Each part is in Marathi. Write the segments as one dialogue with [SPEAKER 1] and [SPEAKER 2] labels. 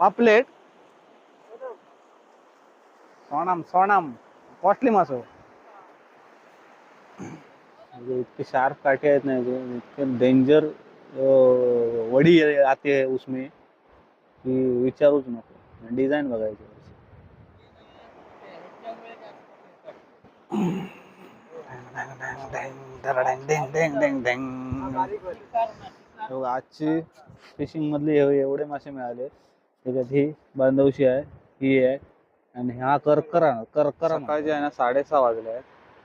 [SPEAKER 1] पापलेट. सोनाम सोनाम. कॉस्टली मासो. म्हणजे इतके शार्प काटे आहेत ना इतके डेंजर वडी आते उसमें. की विचारूच नको. डिझाईन बघायची आजची फिशिंग मधले एव- एवढे मासे मिळाले. त्याच्यात ही बांधवशी आहे ही आहे. आणि हा करकरा करकरा जे आहे ना साडेसहा वाजले आहेत.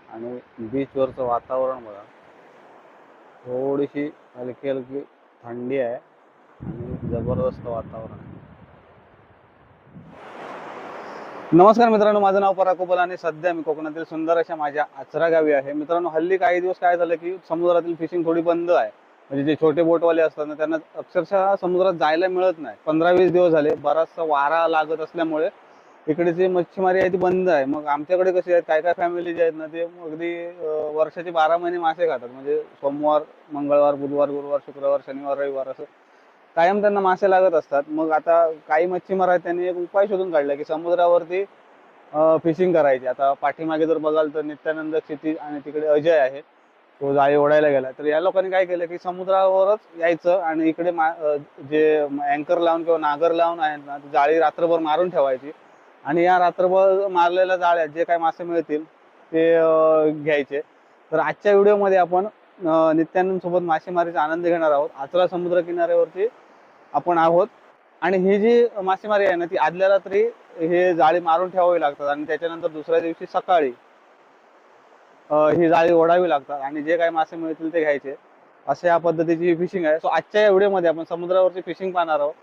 [SPEAKER 1] आणि बीचवरचं वातावरण बघा. थोडीशी हलकी हलकी थंडी आहे. आणि जबरदस्त वातावरण आहे. नमस्कार मित्रांनो माझं नाव पराकोपल आणि सध्या मी कोकणातील सुंदर अशा माझ्या आचरा गावी आहे. मित्रांनो हल्ली काही दिवस काय झालं की समुद्रातील फिशिंग थोडी बंद आहे. म्हणजे जे छोटे बोटवाले असतात ना त्यांना अक्षरशः समुद्रात जायला मिळत नाही. पंधरा वीस दिवस झाले बराचसा वारा लागत असल्यामुळे इकडे जी मच्छीमारी आहे ती बंद आहे. मग आमच्याकडे कशी आहेत काय काय फॅमिली जे आहेत ना ते अगदी वर्षाचे बारा महिने मासे खातात. म्हणजे सोमवार मंगळवार बुधवार गुरुवार शुक्रवार शनिवार रविवार असं कायम त्यांना मासे लागत असतात. मग आता काही मच्छीमार आहेत त्यांनी एक उपाय शोधून काढला की समुद्रावरती फिशिंग करायची. आता पाठीमागे जर बघाल तर नित्यानंद क्षितिज आणि तिकडे अजय आहे. तो जाळी ओढायला गेला. तर या लोकांनी काय केलं की समुद्रावरच यायचं आणि इकडे मा- जे अँकर लावून किंवा नागर लावून आहेत ना जाळी रात्रभर मारून ठेवायची. आणि या रात्रभर मारलेल्या जाळ्यात जे काही मासे मिळतील ते घ्यायचे. तर आजच्या व्हिडिओमध्ये आपण अं, नित्यानंद सोबत मासेमारीचा आनंद घेणार आहोत. आचरा समुद्र किनाऱ्यावरती आपण आहोत. आणि ही जी मासेमारी आहे ना ती आदल्या रात्री हे जाळी मारून ठेवावी लागतात. आणि त्याच्यानंतर दुसऱ्या दिवशी सकाळी ही जाळी ओढावी लागतात आणि जे काही मासे मिळतील ते घ्यायचे. अशा या पद्धतीची ही फिशिंग आहे. सो आजच्या या व्हिडिओमध्ये आपण समुद्रावरची फिशिंग पाहणार आहोत.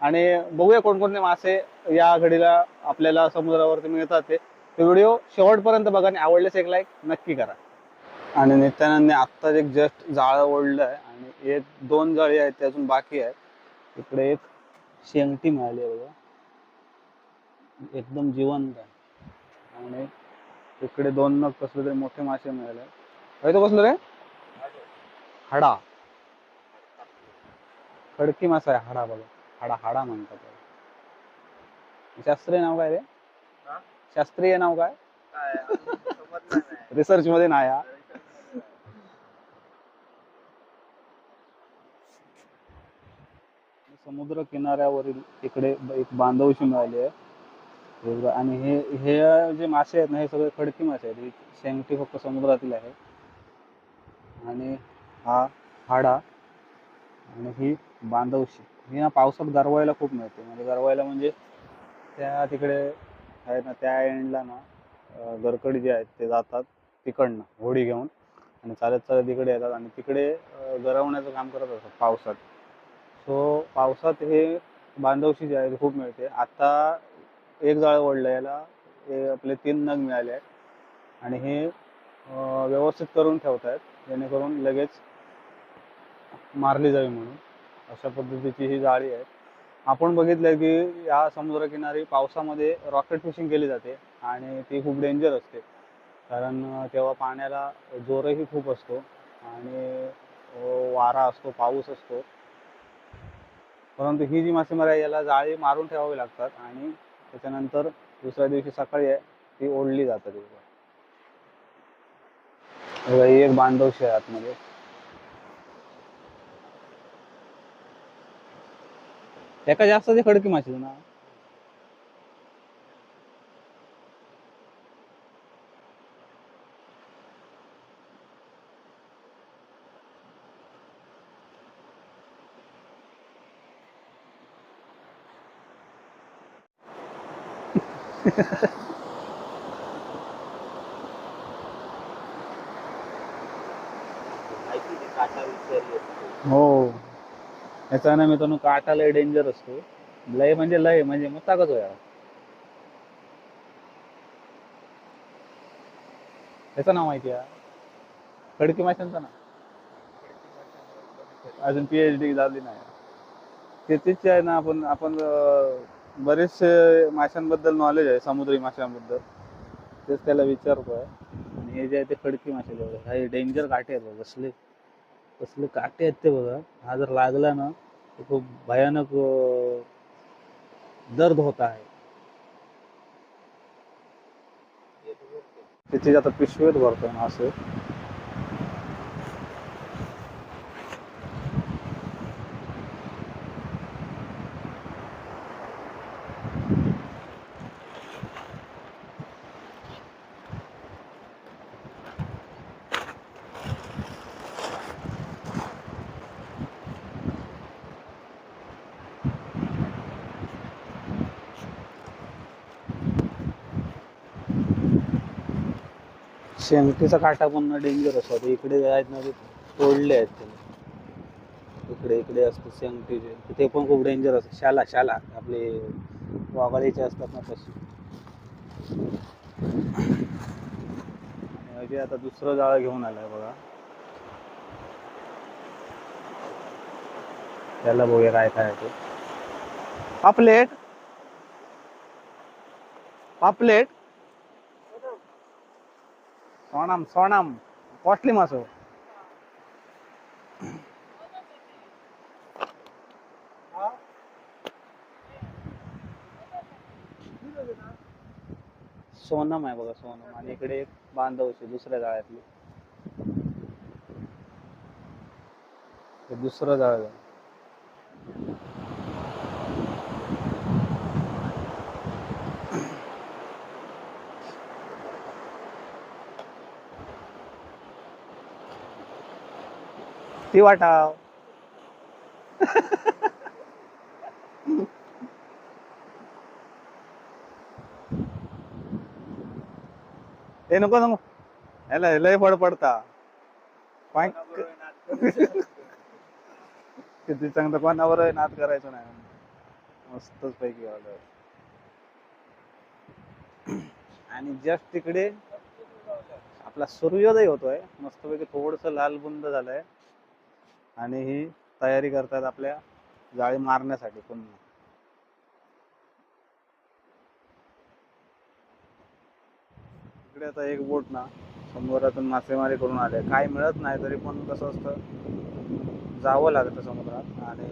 [SPEAKER 1] आणि बघूया कोणकोणते मासे या घडीला आपल्याला समुद्रावरती मिळतात ते. व्हिडिओ शेवटपर्यंत बघा आणि आवडलेच एक लाईक नक्की करा. आणि नित्यानंदने आत्ताच एक जस्ट जाळं ओढलं आहे आणि एक दोन जाळी आहेत ते अजून बाकी आहेत. इकडे एक शेंगटी मिळाली आहे बघा. एकदम जिवंत आहे. आणि इकडे दोन नग कसले तरी मोठे मासे मिळाले तो कसलं रे हाडा खडकी मासा आहे हाडा बघा हाडा हाडा म्हणतात. शास्त्रीय नाव काय रे? शास्त्रीय नाव काय. रिसर्च मध्ये नाही हा. समुद्र किनाऱ्यावरील इकडे एक बांधवशी मिळाली आहे आणि हे हे जे मासे आहेत ना हे सगळे खडकी मासे आहेत. ही शेंगटी फक्त समुद्रातील आहे. आणि हा हाडा आणि ही बांधवशी ही ना पावसात गरवायला खूप मिळते. म्हणजे गरवायला म्हणजे त्या तिकडे आहेत ना त्या एंडला ना गरकडी जे आहेत ते जातात तिकडनं होडी घेऊन. आणि चालत चालत तिकडे येतात आणि तिकडे गरवण्याचं काम करत असतात पावसात. सो पावसात हे बांधवशी जे आहे खूप मिळते. आता एक जाळं ओढलं याला हे आपले तीन नग मिळाले आहेत. आणि हे व्यवस्थित करून ठेवत आहेत जेणेकरून लगेच मारली जावी म्हणून. अशा पद्धतीची ही जाळी आहे. आपण बघितलं की या समुद्रकिनारी पावसामध्ये रॉकेट फिशिंग केली जाते आणि ती खूप डेंजर असते. कारण तेव्हा पाण्याला जोरही खूप असतो आणि वारा असतो पाऊस असतो. परंतु ही जी मासेमारी आहे याला जाळी मारून ठेवावी लागतात आणि त्याच्यानंतर दुसऱ्या दिवशी सकाळी आहे ती ओढली जातात इकडे. ही एक बांधवशी आहे आतमध्ये एका जास्त ते खडकी मासे ना हो. याचा ना मित्रांनो काटा लय डेंजर असतो. लय म्हणजे लय म्हणजे मग ताकद होया त्याचं नाव माहिती आहे खडकी माशांचं ना अजून पीएचडी झाली नाही. ते तेच आहे ना आपण आपण बरेचसे माशांबद्दल नॉलेज आहे समुद्री माशांबद्दल. तेच त्याला विचारतोय आणि हे जे आहे ते खडकी मासे बघा. हा डेंजर काटे आहेत बघा. कसले कसले काटे आहेत ते बघा. हा जर लागला ना तर खूप भयानक दर्द होता आहे. त्याची आता पिशवीत भरतो ना असं शेंगटीचा काटा पण डेंजर असतो. इकडे आहेत ना ते तोडले आहेत त्याला इकडे इकडे असतं शेंगटीचे ते पण खूप डेंजर असतं शाला शाला. आपले वाघाळीचे असतात ना तशी अजय आता दुसरं जाळं घेऊन आलाय बघा. त्याला बघूया काय काय ते. पापलेट पापलेट सोनाम सोनाम कॉस्टली मासो. सोनम आहे बघा सोनम. आणि इकडे एक बांधवशी दुसऱ्या जाळ्यातले. दुसरं जाळ आहे. ती वाटाव. हे नको नको. ह्याला लय फडफडता. पाय किती चांगलं कोणावर नाद करायचं नाही. मस्तच पैकी ऑर्डर आणि जस्ट तिकडे आपला सूर्योदय होतोय. मस्तपैकी थोडस लाल बुंद झालंय. आणि ही तयारी करतात आपल्या जाळी मारण्यासाठी पुन्हा. इकडे आता एक बोट ना समुद्रातून मासेमारी करून आले. काय मिळत नाही तरी पण कसं असतं जावं लागतं समुद्रात आणि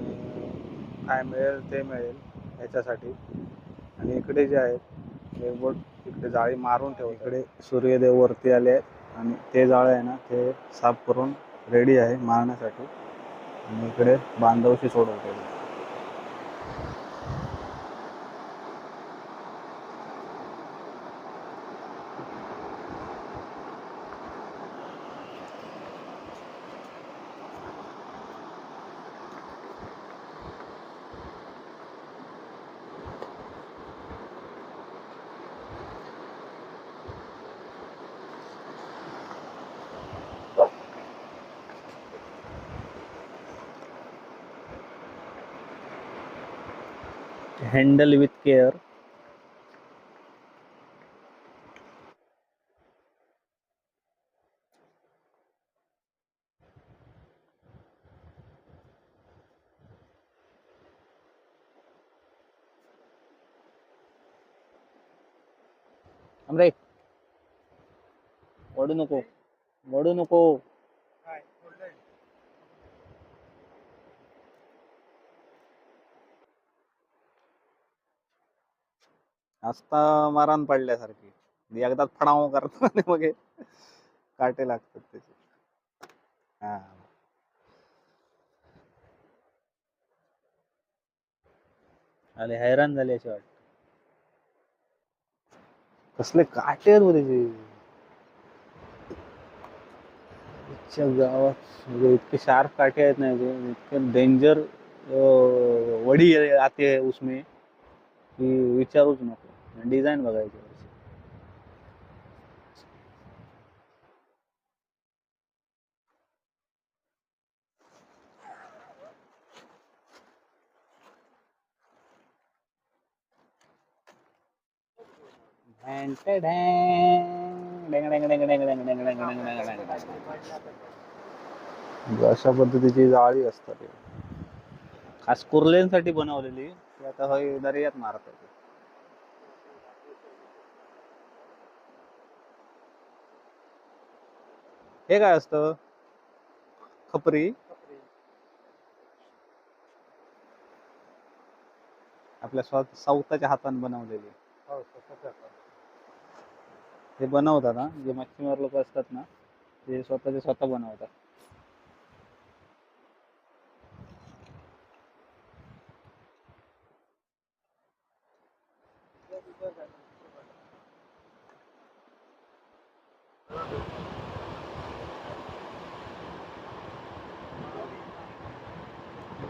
[SPEAKER 1] काय मिळेल ते मिळेल याच्यासाठी. आणि इकडे जे आहेत एक बोट इकडे जाळी मारून ठेव इकडे सूर्यदेव वरती आले आहेत आणि ते जाळं आहे ना ते साफ करून रेडी आहे मारण्यासाठी. आणि इकडे बांधवशी सोडवते हँडल विथ केअर. अमरे वडू नको. वडू नको. आस्ता मारान पडल्यासारखी. एकदा फडाव करतो मग हे काटे लागतात त्याचे. हा. आले हैराण झाले असे वाटत. कसले काटे आहेत त्याचे. गावात म्हणजे इतके शार्प काटे आहेत ना इतके डेंजर वडी आते उसमे. की विचारूच नको. डिझाईन बघायची अशा पद्धतीची जाळी असतात खास कुर्लेंसाठी बनवलेली आता हवी दर्यात मारतात हे काय असतं? खपरी. आपल्या स्वतःच्या हाताने बनवलेली.
[SPEAKER 2] हो.
[SPEAKER 1] हे बनवतात ना जे मच्छीमार लोक असतात ना ते स्वतःचे स्वतः बनवतात.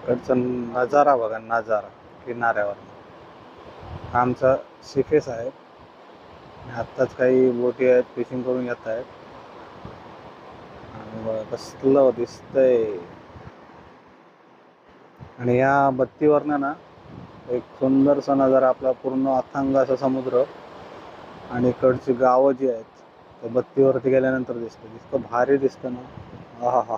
[SPEAKER 1] इकडचा नजारा बघा नजारा किनाऱ्यावर. आमचा शिफेस आहे. आत्ताच काही बोटी आहेत फिशिंग करून येत आहेत. आणि बघा कसलं दिसतंय. आणि या बत्तीवरनं ना एक सुंदरसा नजारा आपला पूर्ण अथांग असा समुद्र आणि इकडची गावं जी आहेत त्या बत्तीवरती गेल्यानंतर दिसतं. इतकं भारी दिसतं ना. हा हा हा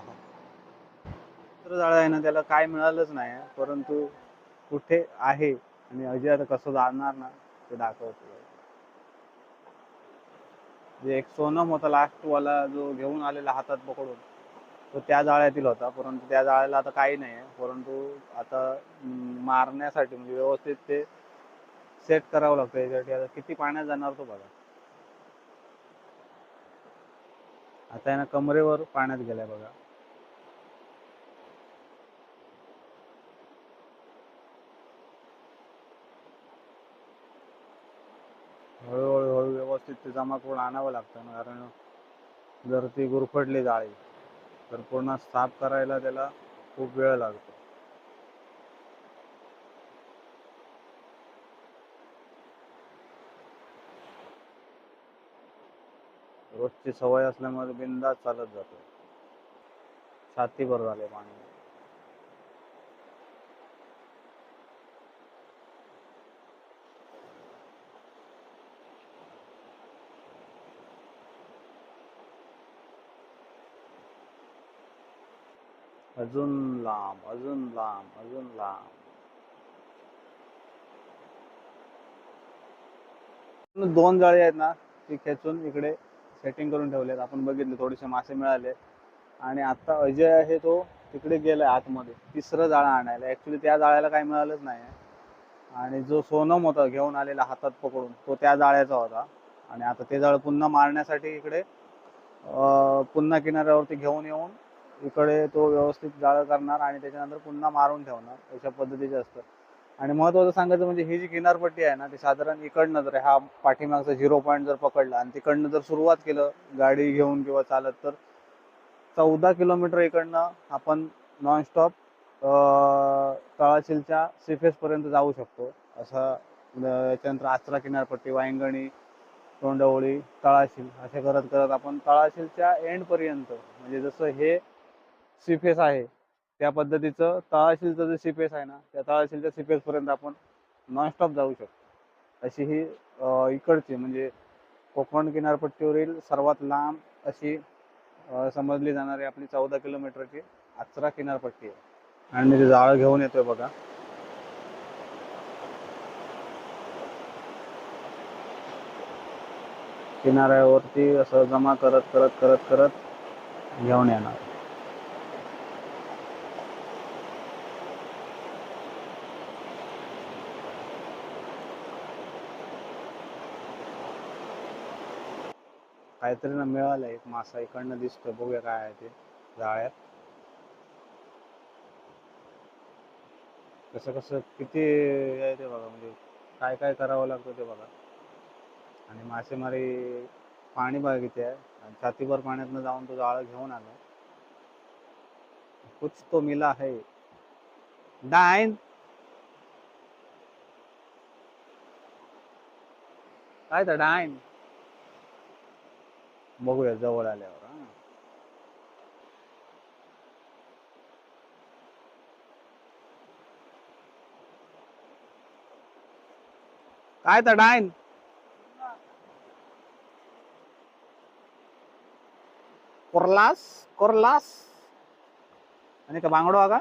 [SPEAKER 1] जाळं आहे ना त्याला काय मिळालंच नाही परंतु कुठे आहे आणि अजय आता कसं जाणार ना ते दाखवतो. जे एक सोनम होता लास्ट वाला जो घेऊन आलेला हातात पकडून तो त्या जाळ्यातील होता परंतु त्या जाळ्याला आता काही नाही आहे परंतु आता मारण्यासाठी म्हणजे व्यवस्थित ते सेट करावं लागतं याच्यासाठी आता किती पाण्यात जाणार तो बघा. आता यानं ना कमरेवर पाण्यात गेलाय बघा. हळूहळू हळू व्यवस्थित ते जमा करून आणावं लागतं कारण जर ती गुरफटली जाळी तर पूर्ण साफ करायला त्याला खूप वेळ लागतो. रोजची सवय असल्यामुळे बिंदास चालत जातो. छातीभर झाले पाणी. अजून लांब अजून लांब अजून लांब. दोन जाळी आहेत ना ती खेचून इकडे सेटिंग करून ठेवलेत. आपण बघितले थोडेसे मासे मिळाले. आणि आता अजय आहे तो तिकडे गेलाय आतमध्ये. तिसरं जाळं आणायला. ऍक्च्युली त्या जाळ्याला काही मिळालंच नाही आणि जो सोनम होता घेऊन आलेला हातात पकडून तो त्या जाळ्याचा होता. आणि आता ते जाळं पुन्हा मारण्यासाठी इकडे पुन्हा किनाऱ्यावरती घेऊन येऊन इकडे तो व्यवस्थित जाळं करणार आणि त्याच्यानंतर पुन्हा मारून ठेवणार अशा पद्धतीचे असतं. आणि महत्वाचं सांगायचं म्हणजे ही जी किनारपट्टी आहे ना ती साधारण इकडनं जर हा पाठीमागचा झिरो पॉईंट जर पकडला आणि तिकडनं जर सुरुवात केलं गाडी घेऊन किंवा चालत तर चौदा किलोमीटर इकडनं आपण नॉनस्टॉप तळाशीलच्या सिफेसपर्यंत जाऊ शकतो. असं त्याच्यानंतर याच्यानंतर आचरा किनारपट्टी वायंगणी तोंडवळी तळाशील असे करत करत आपण तळाशीलच्या एंडपर्यंत म्हणजे जसं हे सीफेस आहे. त्या पद्धतीचं तळाशीलचं जे सीफेस आहे ना त्या तळाशीलच्या सीफेसपर्यंत आपण नॉनस्टॉप जाऊ शकतो. अशी ही इकडची म्हणजे कोकण किनारपट्टीवरील सर्वात लांब अशी समजली जाणारी आपली चौदा किलोमीटरची आचरा किनारपट्टी आहे. आणि मी ते जाळं घेऊन येतोय बघा. किनाऱ्यावरती असं जमा करत करत करत करत घेऊन येणार. काहीतरी ना मिळालं एक मासा इकडनं दिसतो बघूया काय आहे ते जाळ्यात. कसं कसं किती आहे ते बघा. म्हणजे काय काय करावं लागतं ते बघा. आणि मासेमारी पाणी बघा किती आहे. आणि छातीभर पाण्यातनं जाऊन तो जाळं घेऊन आलो. कुछ तो मिला है. डायन काय तर डायन बघूया जवळ आल्यावर हा. काय तर डाइन कोरलास? कोरलास? आणि का बांगडो हा का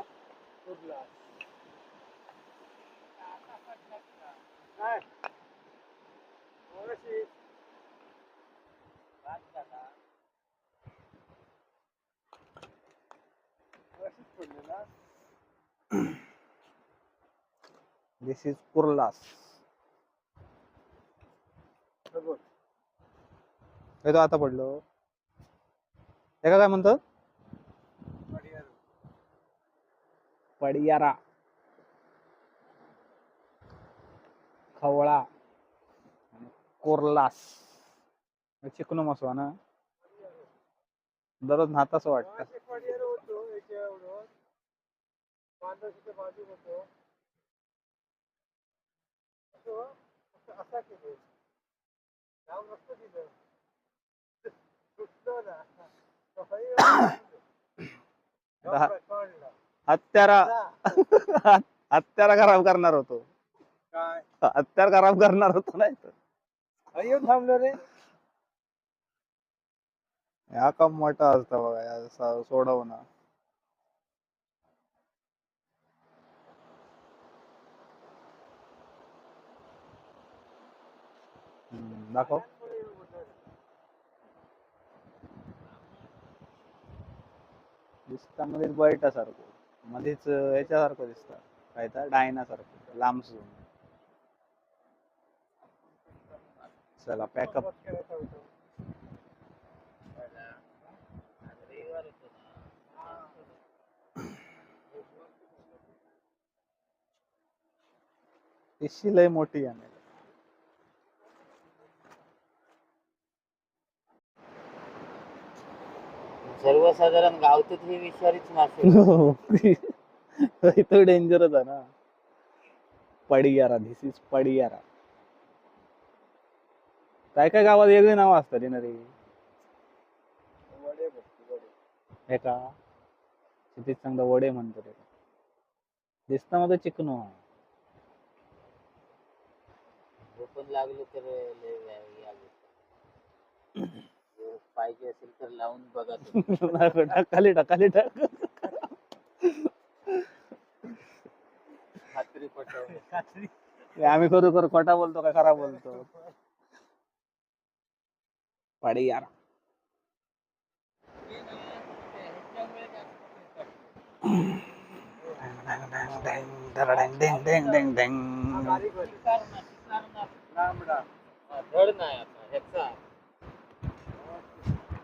[SPEAKER 1] दिस इज कुर्लास हे तो आता पडलो. एका काय म्हणतो? पडियारा. खवळा. कोरलास. चिकनो मसवा ना. दररोज नाताच वाटतं. हत्यारा हत्यारा खराब करणार होतो?
[SPEAKER 2] काय?
[SPEAKER 1] हत्यार खराब करणार होतो नाही तर.
[SPEAKER 2] अयो थांबलो रे.
[SPEAKER 1] या काम मोठा असतं बघा या स- दाखव. दिसता मध्येच सारखं मध्येच याच्यासारखं दिसतं. काय तर डायनासारखं. लांब चला पॅकअप पिशी लय मोठी आहे
[SPEAKER 2] सर्वसाधारण गावतात हे विषारीच मासे.
[SPEAKER 1] तो डेंजरच आहे ना. Padiyara this is Padiyara. काय काय गावात वेगळी नावं असतात ना रे? हे का? सिटीत चांगलं वडे म्हणतो ते दिसता मध्ये चिकनो.
[SPEAKER 2] झोपून लागलो तर लय पाहिजे असेल तर लावून बघा तुम्ही.
[SPEAKER 1] टाक
[SPEAKER 2] खात्री पटवणे
[SPEAKER 1] हे आम्ही करू करू. खोटा बोलतो का? खरा बोलतो. पडियारा
[SPEAKER 2] धड नाही आता ह्याचा.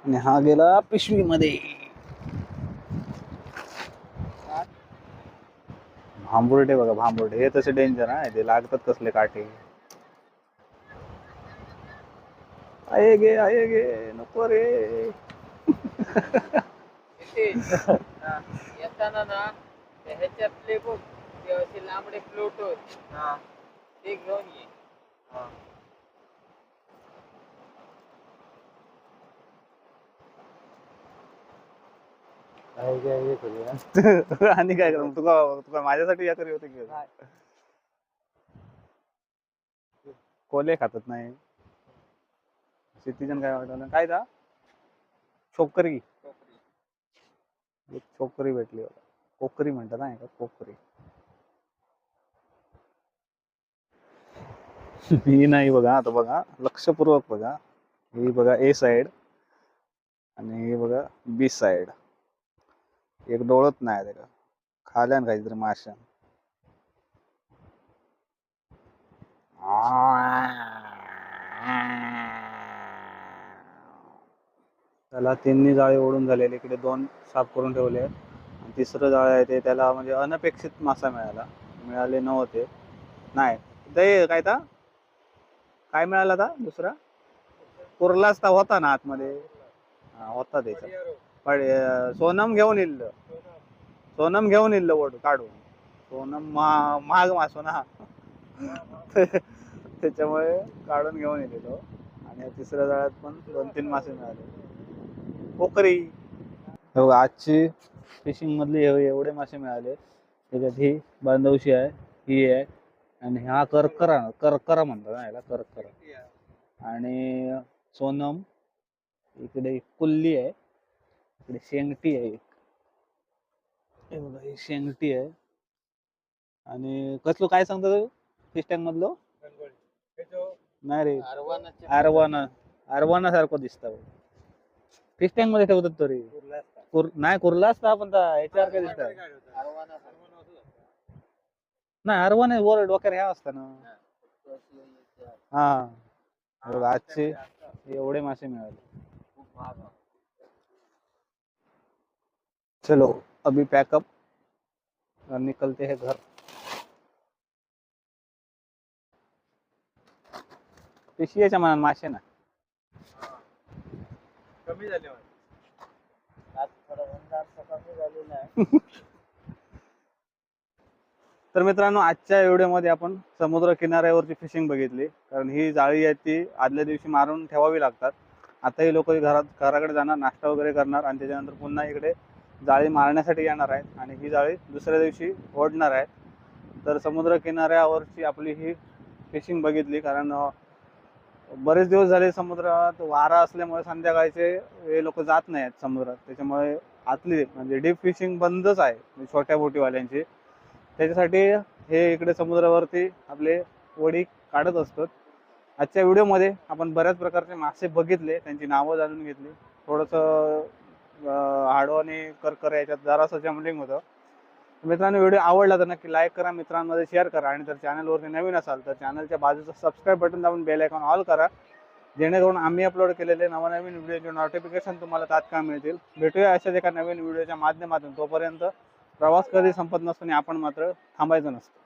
[SPEAKER 1] आणि हा गेला पिशवी मध्ये भांबुर्डे बघा भांबुर्डे. हे तसे डेंजर आहे ते लागतात कसले काटे. आहे गे आहे गे नको रे.
[SPEAKER 2] हा, येताना ना ह्याच्यातले बघ लांबडे फ्लोट ते घेऊन ये.
[SPEAKER 1] आणि काय करू तुका तुका माझ्यासाठी या करी होते की? कोले खातात नाही. सिटीजन काय वाटलं? काय दा? छोकरी. एक छोकरी भेटली बघा. कोकरी म्हणतात नाही का? कोकरी. ही नाही बघा आता बघा. लक्षपूर्वक बघा. ही बघा ए साइड आणि ही बघा बी साइड एक डोळत नाही त्याला खाल्यान काहीतरी माशा त्याला तिन्ही जाळे ओढून झालेले इकडे दोन साफ करून ठेवले आहेत. आणि तिसरं जाळं आहे ते त्याला म्हणजे अनपेक्षित मासा मिळाला. मिळाले नव्हते. नाही. ते काय ता? काय मिळाला था दुसरा? कुर्लाच ता होता ना आतमध्ये. होता त्याचा. पण सोनम घेऊन येईल सोनम घेऊन येईल वड काढून. सोनम मा महाग मासो ना त्याच्यामुळे काढून घेऊन येलेलो आणि तिसऱ्या जाळ्यात पण दोन तीन मासे मिळाले. पोकरी हो आजची फिशिंग मधले एवढे मासे मिळाले. त्याच्यात ही बांधवशी आहे ही आहे. आणि हा करकरा करकरा म्हणतात ना याला करकरा. आणि सोनम इकडे कुल्ली आहे. इकडे शेंगटी आहे हे ही शेंगटी आहे. आणि कसलो काय सांगतो फिश टँक मधलो? नाही रे. आरवाना आरवाना. सारखं दिसतं फिश टँकमध्ये ठेवतात तरी. कुर नाही कुर्ला असता पण त्या ह्याच्यावर काय
[SPEAKER 2] अरवाना
[SPEAKER 1] नाही अरवण आहे वर डोक्यावर ह्या असतं ना. हा. आजचे. एवढे मासे मिळाले. चलो अभी पैकअप निकलते हैं घर। पिशवीच्या मनात मासे ना।
[SPEAKER 2] कमी झाले
[SPEAKER 1] तर मित्रांनो आजच्या व्हिडिओमध्ये आपण समुद्र किनाऱ्यावरची फिशिंग बघितली. कारण ही जाळी आहे ती आदल्या दिवशी मारून ठेवावी लागतात. आताही लोक घरात घराकडे जाणार नाश्ता वगैरे करणार आणि त्याच्यानंतर पुन्हा इकडे जाळी मारण्यासाठी येणार आहेत आणि ही जाळी दुसऱ्या दिवशी ओढणार आहेत. तर समुद्र किनाऱ्यावरची आपली ही फिशिंग बघितली कारण बरेच दिवस झाले समुद्रात वारा असल्यामुळे संध्याकाळचे हे लोक जात नाही आहेत समुद्रात. त्याच्यामुळे आतली म्हणजे डीप फिशिंग बंदच आहे म्हणजे छोट्या बोटीवाल्यांची. त्याच्यासाठी हे इकडे समुद्रावरती आपले वडी काढत असतात. आजच्या व्हिडिओमध्ये आपण बऱ्याच प्रकारचे मासे बघितले त्यांची नावं जाणून घेतली. थोडंसं हाडो आणि करकर याच्यात जरासं जमलिंग होतं. मित्रांनो व्हिडिओ आवडला तर नक्की लाईक करा मित्रांमध्ये शेअर करा आणि जर चॅनलवरती नवीन असाल तर चॅनलच्या बाजूचं सबस्क्राईब बटन दाबून बेल आयकॉन ऑल करा. जेणेकरून आम्ही अपलोड केलेले नवनवीन व्हिडिओचे नोटिफिकेशन तुम्हाला तात्काळ मिळतील. भेटूया अशाच एका नवीन व्हिडिओच्या माध्यमातून. तोपर्यंत प्रवास कधी संपत नसतो आणि आपण मात्र थांबायचं नसतं.